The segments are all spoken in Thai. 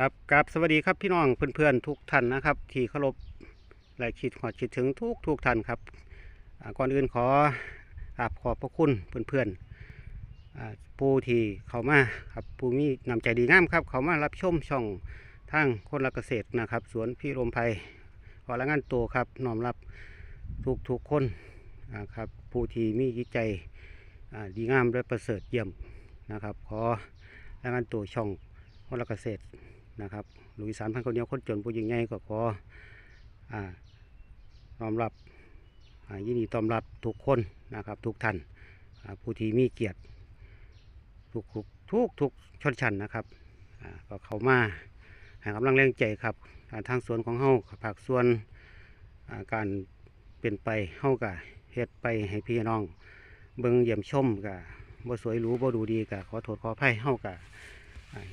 ครับกับสวัสดีครับพี่น้องเพื่อนๆทุกท่านนะครับ ที่เคารพและคิดหอดคิดถึงทุกทุกท่านครับก่อนอื่นขอกราบขอบพระคุณเพื่อนๆอ่าผู้ที่เขามาครับผู้มีนำใจดีงามครับ เขามารับชมช่องทางคนรักเกษตรนะครับ สวนพี่รมไพขอละงานตัวครับน้อมรับทุกทุกคนครับผู้ที่มีจิตใจดีงามและประเสริฐเยี่ยมนะครับ ขอละงานตัวช่องคนรักเกษตร นะครับลุยสารพันคนเดียวคนจนผู้ยิ่งใหญ่ก็ขออ่านอมรับยินดีต้อนรับทุกคนนะครับ ทุกท่านผู้ที่มีเกียรติทุกทุกทุกทุกชนชั้นนะครับก็เข้ามาให้กำลังแรงใจครับทางสวนของเฮาภาคส่วนการเป็นไปเฮากับเฮ็ดไปให้พี่น้อง เบิ่งเยี่ยมชมกับบ่สวยหรูบ่ดูดีกับขอโทษขออภัยเฮากับ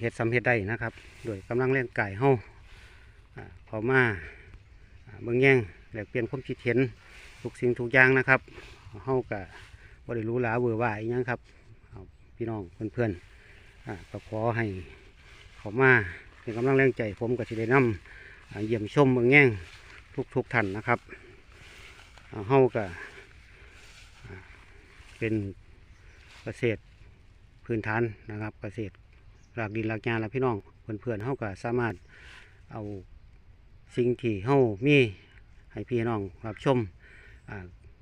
เฮ็ดสำเฮ็ดได้นะครับ โดยกำลังแรงกายเฮาอ่าพอมาอ่าเบิ่งแย่งแลกเปลี่ยนความคิดเห็นทุกสิ่งทุกอย่างนะครับเฮาก็บ่ได้หรู้หลาเวอร์ว่าอีหยังครับพี่น้องเพื่อนๆอ่าก็ขอให้เขามาเป็นกำลังแรงใจผมก็สิได้นำอ่าเยี่ยมชมเบิ่งแย่งทุกๆท่านนะครับเฮาก็อ่าเป็นเกษตรพื้นฐานนะครับเกษตร หลักดินหลักยาและพี่น้องเพื่อนๆเฮาก็สามารถเอาสิ่งที่เฮามีให้พี่น้องรับชม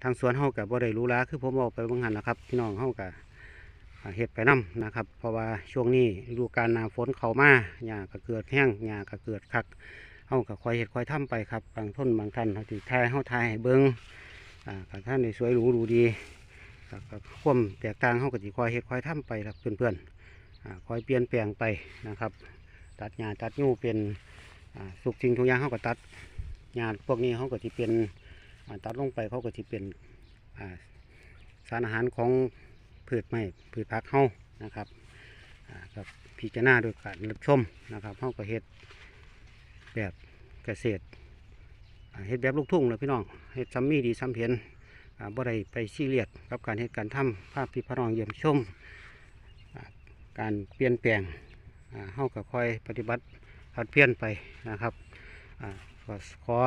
ทางสวนเฮาก็บ่ได้รู้ลาคือผมบอกไปบางหันนะครับ พี่น้องเฮาก็อ่าเฮ็ดไปนํนะครับ เพราะว่าช่วงนี้ฤดูกาลหนาฝนเข้ามาหญ้าก็เกิดแห้งหญ้าก็เกิดคักเฮาก็คอยเฮ็ดคอยทำไปครับบางท่นบางท่านเฮาสิทายเฮาทายให้เบิ่งอ่าก็ท่านได้สวยหรูดูดีก็ก็ความแตกต่างเฮาก็สิคอยเฮ็ดคอยทำไปครับเพื่อนๆ คอยเปลี่ยนแปลงไปนะครับ ตัดหญ้าตัดยูเป็นสุกสิ่งทุกอย่างเขาก็ตัดหญ้าพวกนี้เขาก็ที่เป็นตัดลงไปเขาก็ที่เป็นสารอาหารของพืชไม้พืชผักเขานะครับกับพิจารณาโดยการรับชมนะครับเขาก็เฮ็ดแบบเกษตรเฮ็ดแบบลูกทุ่งเลยพี่น้องเฮ็ดซ้ำมีดีซ้ำเพียนบ่ได้ไปซีเรียสกับการเฮ็ดการทำภาพที่พี่น้องเยี่ยมชม การเปลี่ยนแปลงอ่าเฮาก็ค่อยปฏิบัติผัดเปลี่ยนไปนะครับอ่าก็ขอ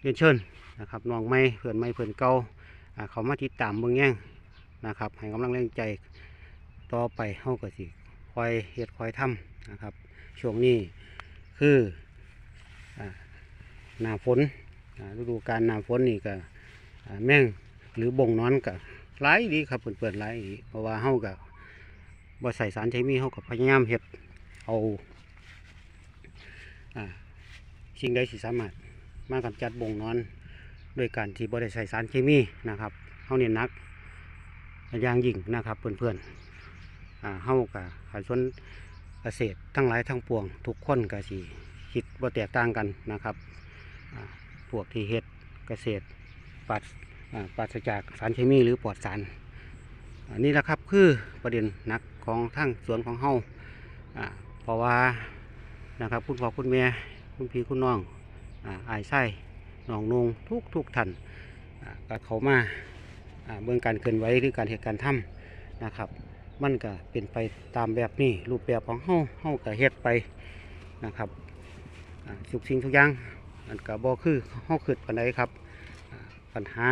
เรียนเชิญนะครับน้องไม่เพื่อนไม่เพื่อนเก่าเขามาติดตามเบิ่งแย่งนะครับให้กำลังแรงใจต่อไปเฮาก็สิคอยเฮ็ดคอยทำนะครับ ช่วงนี้คือหน้าฝนฤดูกาลหน้าฝนนี่ก็แม่งหรือบงนอนก็หลายดีครับเปิดๆหลายดีเพราะว่าเฮาก็บ่ บ่ใส่สารเคมีเขาก็พยายามเฮ็ดเอาสิ่งใดที่สามารถมากำจัดบ่งนอนด้วยการที่บ่ได้ใส่สารเคมีนะครับเฮาเน้นนักอย่างยิ่งนะครับเพื่อนๆอ่าเฮากับขายส่วนเกษตรทั้งหลายทั้งปวง ทุกคนก็สิคิดบ่แตกต่างกันนะครับพวกที่เฮ็ดเกษตรปราศอ่าปราศจากสารเคมีหรือปลอดสารอันนี้แหละครับคือประเด็นนัก ของทางสวนของเฮาเพราะว่านะครับคุณพ่อคุณแม่คุณพี่คุณน้องอาอายไส้น้องนงทุกทุกท่านอ่าก็เขามาเบื้องการเคลื่อนไหวหรือการเหตุการณ์ทำนะครับ มันก็เป็นไปตามแบบนี้รูปแบบของเฮาเฮาก็เฮ็ดไปนะครับอ่าทุกสิ่งทุกอย่างมันก็บ่คือเฮาคิดปานใดครับปัญหา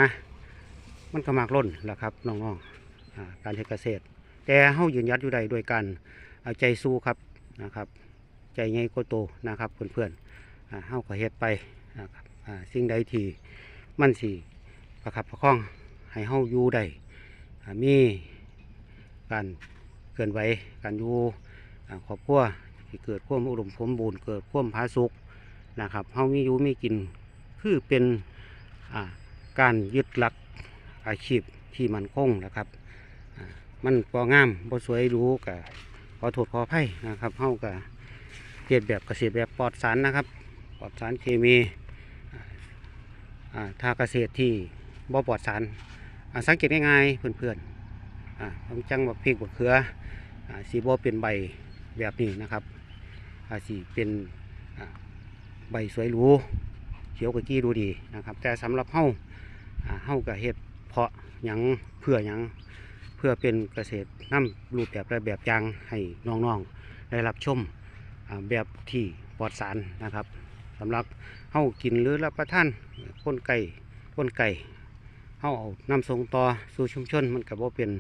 มันก็มากล้นแหละครับน้องๆการเกษตร แต่เฮายืนยัดอยู่ใดโดยการเอาใจสู้ครับนะครับ ใจใหญ่ก็โตนะครับเพื่อนๆอ่าเฮาก็เฮ็ดไปนะครับสิ่งใดที่มันสิประคับประคองให้เฮาอยู่ได้มีการเคลื่อนไหวการอยู่ครอบครัวที่เกิดความอุดมสมบูรณ์เกิดความผาสุกนะครับเฮามีอยู่มีกินคือเป็นการยึดหลักอาชีพที่มันคงนะครับ มันบ่งามบ่สวยรู้กะขอโทษขออภัยนะครับเฮากะเฮ็ดแบบเกษตรแบบปลอดสารนะครับ ปลอดสารเคมีอ่าเกษตรที่บ่ปลอดสารสังเกตง่ายๆเพื่อนๆต้องจังบักพริกบักเขืออ่าสีบ่เป็นใบแบบนี้นะครับสีเป็นใบสวยรู้เขียวกะกี้ดูดีนะครับ แต่สำหรับเฮาอ่าเฮากะเฮ็ดเพาะหยังเพื่อหยัง พื่อเป็นเกษตรนำรูปแบบและแบบอย่างให้น้องๆได้รับชมแบบที่ปลอดสารนะครับสำหรับเฮากินหรือรับประทานก้นไก่ก้นไก่เฮาเอานำส่งต่อสู่ชุมชนมันก็บ่เป็น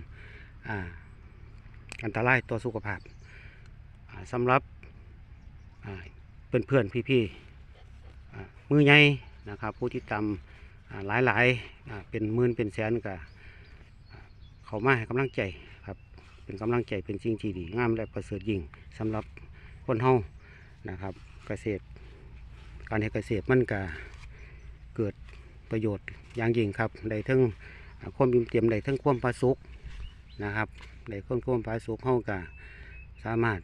อันตรายต่อสุขภาพสำหรับเพื่อนเพื่อนพี่ๆอ่มือใหญ่นะครับผู้ที่ตามอ่าหลายๆเป็นหมื่นเป็นแสนก็อ่า เขามาให้กำลังใจครับ เป็นกำลังใจเป็นสิ่งที่ดีงามและประเสริฐยิ่งสำหรับคนเฮานะครับ เกษตร การเฮ็ดเกษตรมันก็เกิดประโยชน์อย่างยิ่งครับได้ทั้งความอิ่มเต็มได้ทั้งความผาสุกนะครับได้ความความผาสุกเฮาก็สามารถ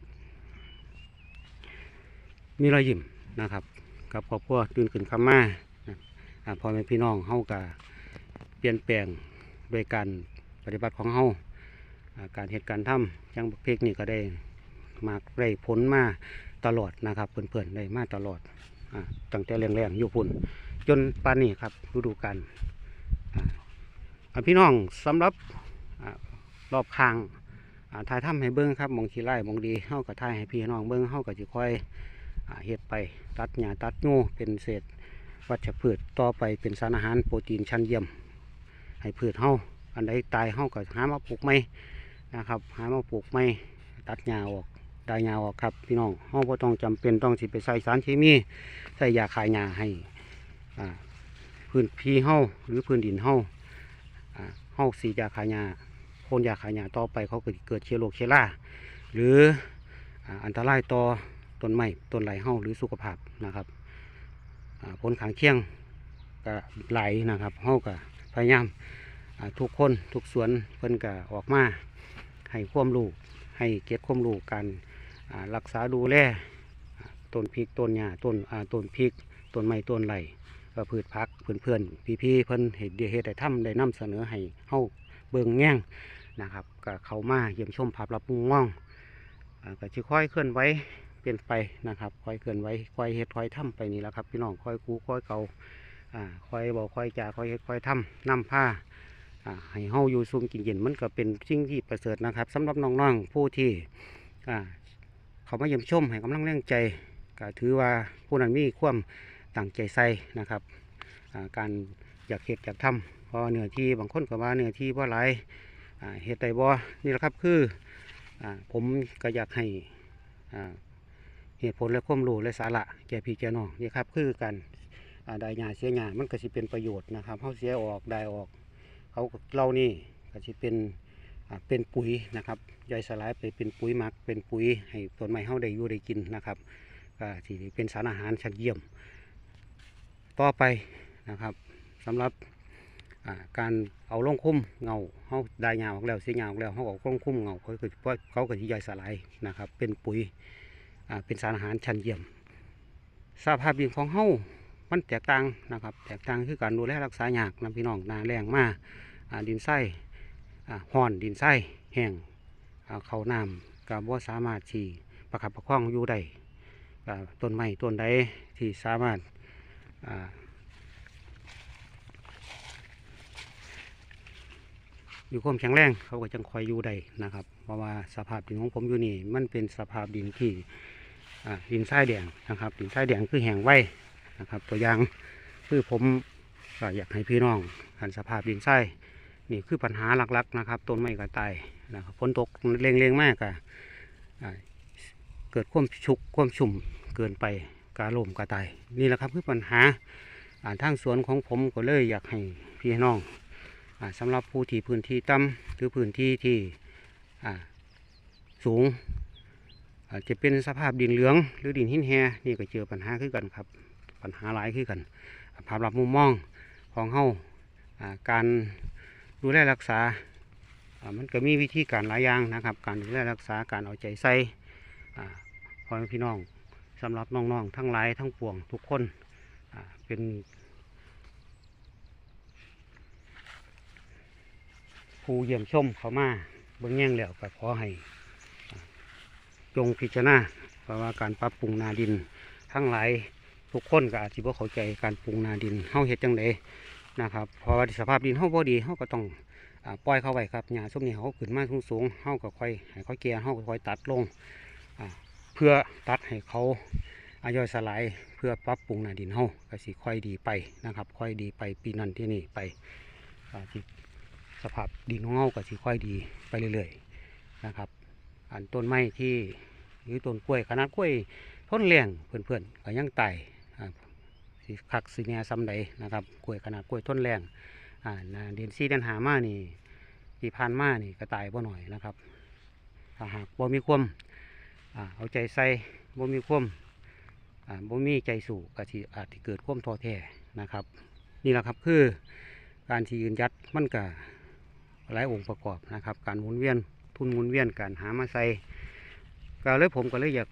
มีรอยยิ้มนะครับกับครอบครัวตื่นขึ้นคำมานะอ่าพ่อแม่พี่น้องเฮาก็เปลี่ยนแปลงโดยการ ปฏิบัติของเฮาการเหตุการณ์ทำจังเพกนี่ก็ได้มากได้ผลมาตลอดนะครับเพื่อนๆได้มาตลอดอตั้งแต่แรงๆอยู่พุ่น จนปานนี้ครับฤดูกาลพี่น้องสำหรับอรอบข้างถ่ายทำให้เบิ้งครับมองขี้ไร่มองดีเฮาก็ถ่ายให้พี่น้องเบิ้งเฮาก็จะค่อยอเฮ็ดไปตัดหญ้าตัดงูเป็นเศษวัชพืชต่อไปเป็นสารอาหารโปรตีนชั้นเยี่ยม ให้พืชเฮา อันใดตายเฮาก็หามาปลูกใหม่นะครับ หามาปลูกไม่ตัดหญ้าออกได้หญ้าออกครับ พี่น้องเฮาบ่ต้องจำเป็นต้องสิไปใส่สารเคมีใส่ยาขายหญ้าให้พื้นที่เฮาหรือพื้นดินเฮาอ่าเฮาสียาขายหญ้าพ่นยาขายหญ้าต่อไปเขาเก็สิเกิดเชื้อโรคเชื้อราหรืออันตรายต่อต้นไม้ต้นไหลเฮาหรือสุขภาพนะครับผลขางเคียงก็ไหลนะครับเฮาก็พยายาม ทุกคนทุกสวนเพิ่นก็ออกมาให้ความรู้ให้เก็บความรู้การรักษาดูแลต้นพริกต้นหญ้าต้นต้นพริกต้นไม้ต้นไหลก็พืชพักเพื่อนเพื่อนพี่พี่ๆเพิ่อนเห็ดเดียเฮ็ดได้ทำได้นำเสนอให้เฮาเบิงแง่งนะครับก็เข้ามาเยี่ยมชมภาพรับมุมมองก็สิค่อยเคลื่อนไหวเปลี่ยนไปนะครับค่อยเคลื่อนไหวค่อยเฮ็ดค่อยทำไปนี่แหละครับพี่น้องค่อยคูค่อยเกาอ่าค่อยบอกค่อยจาค่อยเฮ็ดค่อยทำนำผ้า ให้เฮาอยู่ซุ่มกินเย็นมันก็เป็นสิ่งที่ประเสริฐนะครับสำหรับน้องๆผู้ที่เขามาเยี่ยมชมให้กำลังแรงใจก็ถือว่าผู้นั้นมีความตั้งใจใส่นะครับาการอยากเฮ็ดอยากทำเพอเหนือที่บางคนก็ว่าเหนือที่บ่ายอ่าเฮ็ดได้บ่นี่แหละครับคืออผมก็อยากให้เหตุผลและความรู้และสาระแก่พี่แก่น้องนี่ครับคือการได้หญ้าเสียหญ้ามันก็สิเป็นประโยชน์นะครับเฮาเสียออกได้ออก เขาก็เรานี่ก็จะเป็นเป็นปุ๋ยนะครับย่อยสลายไปเป็นปุ๋ยหมัก เป็นปุ๋ยให้ต้นไม้เฮาได้อยู่ได้กินนะครับก็ที่เป็นสารอาหารชั้นเยี่ยม ต่อไปนะครับสำหรับอ่าการเอาลงคุ้มเงาเฮาได้ยาออกแล้วเสียยาออกแล้วเฮาเอาลงคุ้มเงาเขาก็เขาก็จะย่อยสลายนะครับ เป็นปุ๋ยอ่าเป็นสารอาหารชั้นเยี่ยมสภาพดินของเฮา มันแตกต่างนะครับ แตกต่างคือการดูแลรักษายากนะพี่น้องนาแรงมาดินไส้ห่อนดินไส้แห้งเขาน้ำกับว่าสามารถที่ประคับประคองอยู่ได้ต้นไม้ต้นใดที่สามารถอยู่ความแข็งแรงเขาก็จังคอยอยู่ได้นะครับ เพราะว่าสภาพดินของผมอยู่นี่ มันเป็นสภาพดินที่ดินทรายแดงนะครับดินทรายแดงคือแห้งไว นะครับ ตัวอย่างคือผมก็อยากให้พี่น้องหันสภาพดินทรายนี่คือปัญหาหลักๆนะครับต้นไม้ก็ตายนะครับฝนตกเร่งๆมากอ่าเกิดความชุกความชุ่มเกินไปกาล่มกาตายนี่แหละครับคือปัญหาอ่าทางสวนของผมก็เลยอยากให้พี่น้องอาสำหรับผู้ที่พื้นที่ต่ำหรือพื้นที่ที่สูงอาจจะเป็นสภาพดินเหลือง หรือดินหินแหนี่ก็เจอปัญหาคือกันครับ ปัญหาหลายคือกันภาพรับมุมมองของเฮาอ่าการดูแลรักษา มันก็มีวิธีการหลายอย่างนะครับ การดูแลรักษาการเอาใจใส่พ่อแม่พี่น้องสำหรับน้องๆทั้งหลายทั้งปวงทุกคนเป็นผู้เยี่ยมชมเขามาเบื้องแย่งแล้วก็ขอให้จงพิจารณาเพราะว่าการปรับปรุงนาดินทั้งหลาย ทุกคนก็อาจจะบ่เข้าใจการปรุงนาดินเฮาเฮ็ดจังไดนะครับเพราะว่าสภาพดินเฮาบ่ดีเฮาก็ต้องอปล่อยเข้าไว้ครับหญ้าส้มนี่เขาขึ้นมาสูงๆเฮาก็ค่อยให้เขาแก่เฮาก็ค่อยตัดลงอ่าพพื่อตัดให้เขาอาย่อยสลายเพื่อปรับปรุงนาดินเฮาก็สิค่อยดีไปนะครับ ค่อยดีไปปีนั้นที่นี่ไปอาที่สภาพดินของเฮาก็สิค่อยดีไปเรื่อยๆนะครับ อันต้นไม้ที่หรือต้นกล้วยขนาดกล้วยทนแรงเพื่อนๆก็ยังไต่ สิคักสิแน่ซ้ำใดนะครับกล้วยขนาดกล้วยทนแรงอ่านาดินซีเดนหามานี่ที่ผ่านมานี่ก็ตายบ่หน่อยนะครับถ้าหากบ่มีความอ่าเอาใจใส่บ่มีความอ่าบ่มีใจสู่ก็สิอาจสิเกิดความท้อแท้นะครับ นี่แหละครับคือการที่ยืนยัดมันก็หลายองค์ประกอบนะครับ การหมุนเวียนทุนหมุนเวียนการหามาใส่ก็เลยผมก็เลยอยาก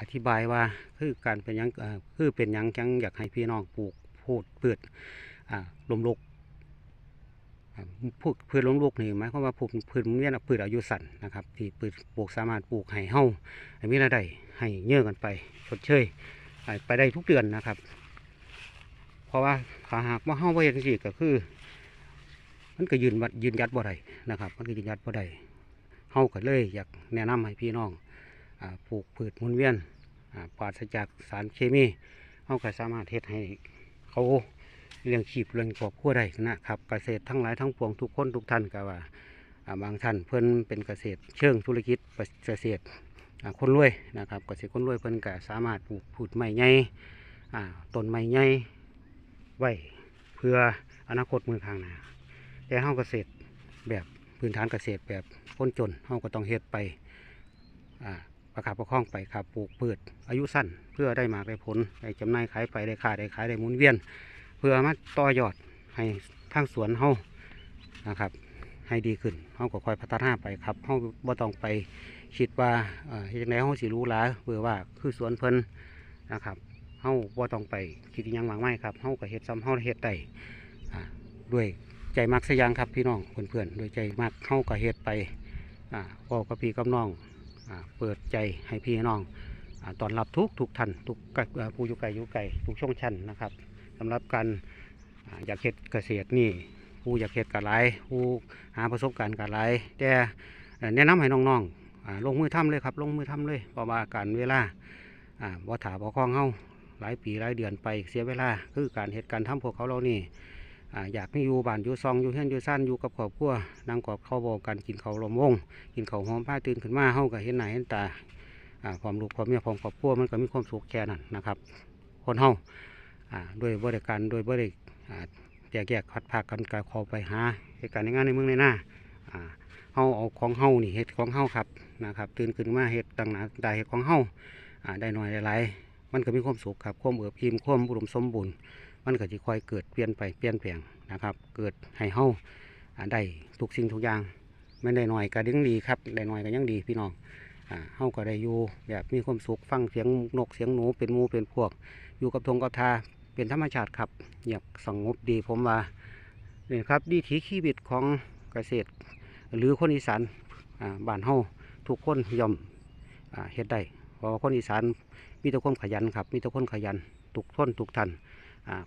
อธิบายว่าคือการเป็นยังคือเป็นยังจังอยากให้พี่น้องปลูกพูดเปิดอ่าลมลุกพูดพืชล้มลุกนี่หมายความว่าปลูกพืชหมุนเวียนพืชอายุสั้นนะครับที่พืชปลูกสามารถปลูกให้เฮาให้มีรายได้ให้เยอกันไปชดเชยอ่ไปได้ทุกเดือนนะครับ เพราะว่าถ้าหากว่าเฮาไว้จังซี่ก็คือ มันก็ยืนวัดยืนยัดบ่ได้นะครับ มันก็ยืนยัดบ่ได้เฮาก็เลยอยากแนะนำให้พี่น้อง ปลูกพืชมุนเวียนปราศจากสารเคมีเฮาก็สามารถเฮ็ดให้เขาเลี้ยงชีพเลี้ยงครอบครัวได้นะครับ เกษตรทั้งหลายทั้งปวงทุกคนทุกท่านก็ว่าบางท่านเพิ่นเป็นเกษตรเชิงธุรกิจเกษตรคนรวยนะครับเกษตรคนรวยเพิ่นก็สามารถปลูกพืชไม้ใหญ่อ่าต้นไม้ใหญ่ไว้เพื่ออนาคตมือข้างหน้าแต่เฮาเกษตรแบบพื้นฐานเกษตรแบบคนจนเฮาก็ต้องเฮ็ดไปอ่า ประคับประคองไปครับปลูกพืชอายุสั้นเพื่อได้มากได้ผลได้จำหน่ายขายไปได้ค่าได้ขายได้หมุนเวียน เพื่อมาต่อยอดให้ทางสวนเฮานะครับ ให้ดีขึ้นเฮาก็ค่อยพัฒนาไปครับเฮาบ่ต้องไปคิดว่าเอ่อเฮ็ดจังไดเฮาสิรู้หลาเพื่อว่าคือสวนเพิ่นนะครับเฮาบ่ต้องไปคิดอิหยังมากมายครับเฮาก็เฮ็ดซ้ำเฮาเฮ็ดได้ด้วยใจมักสยางครับพี่น้องเพื่อนๆโดยใจมักเข้ากับเฮ็ดไปอ่าบอกกับพี่กับน้อง เปิดใจให้พี่น้องอตอนรับทุกทุกท่านทุกผู้อยู่ไกลอยู่ไกลทุกช่องชั้นนะครับสำหรับการออยากเฮ็ดเกษตรนี่ผู้อยากเฮ็ดกะหลผู้หาประสบการณ์กะหลแต่แนะนำให้น้องๆลงมือทำเลยครับ ลงมือทำเลยเพราะว่าการเวลาอ่าบ่ถาบ่คล้องเฮาหลายปีหลายเดือนไปเสียเวลาคือการเหตุการณ์ทำพวกเขาเรานี่ อยากให้อยู่บ้านอยู่ซองอยู่เฮือนอยู่ซ่านอยู่กับครอบครัวนั่งกอบข้าวบอกกันกินข้าวลมวงกินข้าวหอมผ้าตื่นขึ้นมาเฮาก็เห็นหน้าเห็นตาความลูกความเมียความครอบครัวมันก็มีความสุขแค่นั้นนะครับ คนเฮาอ่าด้วยบริการโดยบริแยกแยกคัดพากกันกเข้าไปหาเหตุการณ์ในงานในเมืองในหน้าเฮาเอาของเฮานี่เฮ็ดของเฮาครับนะครับ ตื่นขึ้นมาเฮ็ดต่างหนาได้เฮ็ดของเฮาอ่าได้หน่อยได้หลายมันก็มีความสุขครับความเอือบอิ่มความอุดมสมบูรณ์ มันก็จะค่อยเกิดเปลี่ยนไปเปลี่ยนแปลงนะครับ เกิดให้เฮาอ่าได้ทุกสิ่งทุกอย่างไม่ได้หน่อยก็ดึงดีครับได้หน่อยก็ยังดีพี่น้องเฮาก็ได้อยู่แบบมีความสุขฟังเสียงนกเสียงหนูเป็นมูเป็นพวก อยู่กับทงกับทาเป็นธรรมชาติครับ อยากสงบดีผมว่านี่ครับดีถีชีวิตของเกษตร หรือคนอีสานบ้านเฮาทุกคนย่อมเฮ็ดได้เพราะว่าคนอีสานมีแต่ความขยันครับ มีแต่คนขยัน ทุกท่นทุกท่าน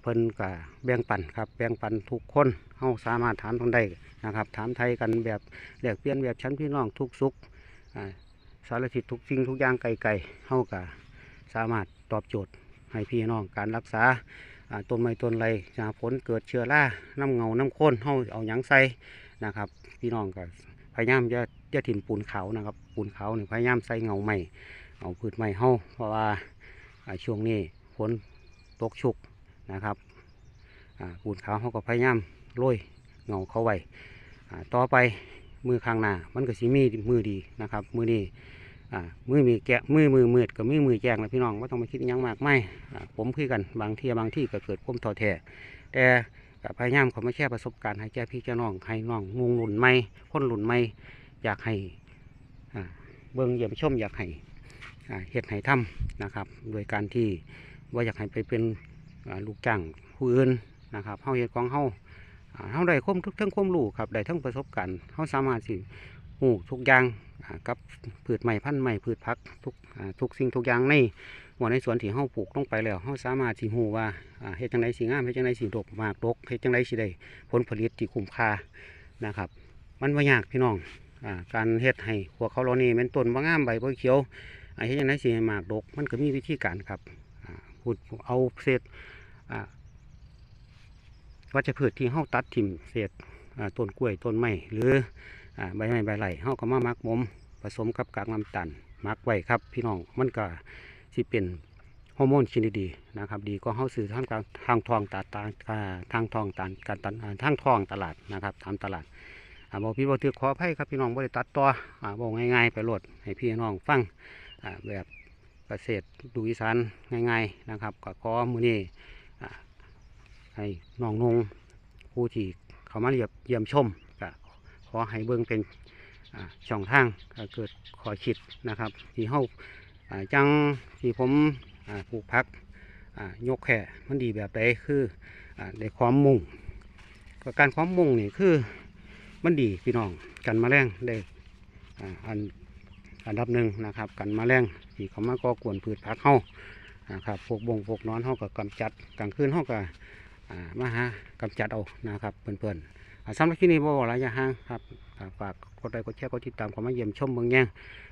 เพิ่นก็แบ่งปันครับแบ่งปันทุกคนเฮาสามารถถามตรงได้นะครับ ถามไทยกันแบบแลกเปลี่ยนแบบชั้นพี่น้องทุกสุขอ่าสารทิศทุกสิ่งทุกอย่างไกลๆเฮาก็สามารถตอบโจทย์ให้พี่น้องการรักษาต้นไม้ต้นไรจากผลเกิดเชื้อราน้ำเงาน้ำข้นเฮาเอาหยังใส่นะครับ พี่น้องก็พยายามจะจะถิ่มปูนเขานะครับปูนเขาวนี่พยายามใส่เงาใหม่เอาพืชใหม่เฮาเพราะว่าช่วงนี้ฝนตกชุก นะครับปูนขาวเขาก็พยายามโรยเงาเขาไว้ต่อไปมือข้างหน้ามันก็สิมีมือดีนะครับ มือนี้อ่ามือมีแกะมือมือมืดกับมือมือแจงนะพี่น้องไม่ต้องมาคิดยังมากไม่ผมคือกันบางที่บางที่ก็เกิดความท้อแท้แต่พยายามเขามาแชร์ประสบการณ์ให้แก่พี่แก่น้องให้น้องงงหลุนไม่คนหลุนไม่อยากให้เบิ่งเยี่ยมชมอยากให้เฮ็ดให้ทำนะครับ โดยการที่ว่าอยากให้ไปเป็น ลูกจ้างผู้อื่นนะครับเฮาเฮ็ดของเฮาเฮาได้ความทุกทั้งความรู้ครับได้ทั้งประสบการณ์เฮาสามารถสิฮู้ทุกอย่างกับพืชไม้พันธุ์ไม้พืชผักทุกทุกสิ่งทุกอย่างในหัวในสวนที่เฮาปลูกลงไปแล้วเฮาสามารถสิฮู้ว่าเฮ็ดจังไดสิงามเฮ็ดจังไดสิดกมากดกเฮ็ดจังไดสิได้ผลผลิตที่คุ้มค่านะครับ มันบ่ยากพี่น้องการเฮ็ดให้พวกเขาเหล่านี้แม่นต้นบ่งามใบบ่เขียวไอ้เฮ็ดจังไดสิให้มากดกมันก็มีวิธีการครับพูดเอาเศษ วัชพืชที่เฮาตัดทิ่มเศษต้นกล้วยต้นไม้หรือใบไม้ใบไหลเฮาก็มามักมมผสมกับกากน้ำตาลหมักไว้ครับ พี่น้องมันก็สิเป็นฮอร์โมนชนิดดีนะครับ ดีก็เฮาซื้อทางกลางทางทองตาตาอ่าทางทองตาการตันอ่าทางทองตลาดนะครับตามตลาดอบอกพี่บอกถือขออภัยครับพี่น้องบริตัดต่ออ่าบอกง่ายๆ ไปโหลดให้พี่น้องฟังแบบเกษตรดูอีสานง่าย ๆนะครับก็ขอมือนี้ ให้น้องนงผู้ที่เขามาเยียบเยี่ยมชมก็ขอให้เบิ่งเป็นช่องทางเกิดขอคิดนะครับ ที่เฮาจังที่ผมปลูกพักยกแค่มันดีแบบใดคืออ่าได้ความมุ่งก็การความมุ่งนี่คือมันดีพี่น้องกันมาแมลงได้อันอันดับหนึ่งนะครับ กันมาแมลงที่เขามาก่อกวนพืชผักเฮานะครับพวกบงพวกนอนเฮาก็กำจัดกลางคืนเฮาก็อ่า มาหากำจัดเอานะครับเพื่อนๆสำหรับที่นี้บ่บอกหลายอย่างห่างครับฝากกดไลค์กดแชร์กดติดตามเข้ามาเยี่ยมชมเมืองแย่ง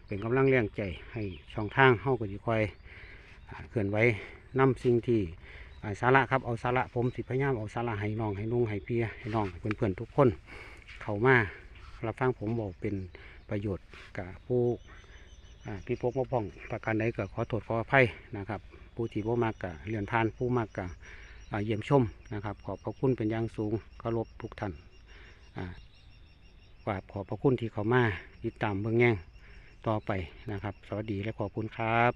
เป็นกำลังแรงใจให้ช่องทางเฮาก็สิคอยเคลื่อนไหวนํสิ่งที่สาระครับเอาสาระผมสิพยายามเอาสาระให้น้องให้ลุงให้เพี่ให้น้องเพื่อนๆทุกคน เข้ามารับฟังผมบอกเป็นประโยชน์กับผู้พี่พกมป้องประการใดก็ขอโทษขออภัยนะครับ ผู้ที่บ่มากกะเรียนทานผู้มากกะ เยี่ยมชมนะครับ ขอบพระคุณเป็นอย่างสูงเคารพทุกท่านกราบขอบพระคุณที่เขามาติดตามเบื้องแง่งต่อไปนะครับ สวัสดีและขอบคุณครับ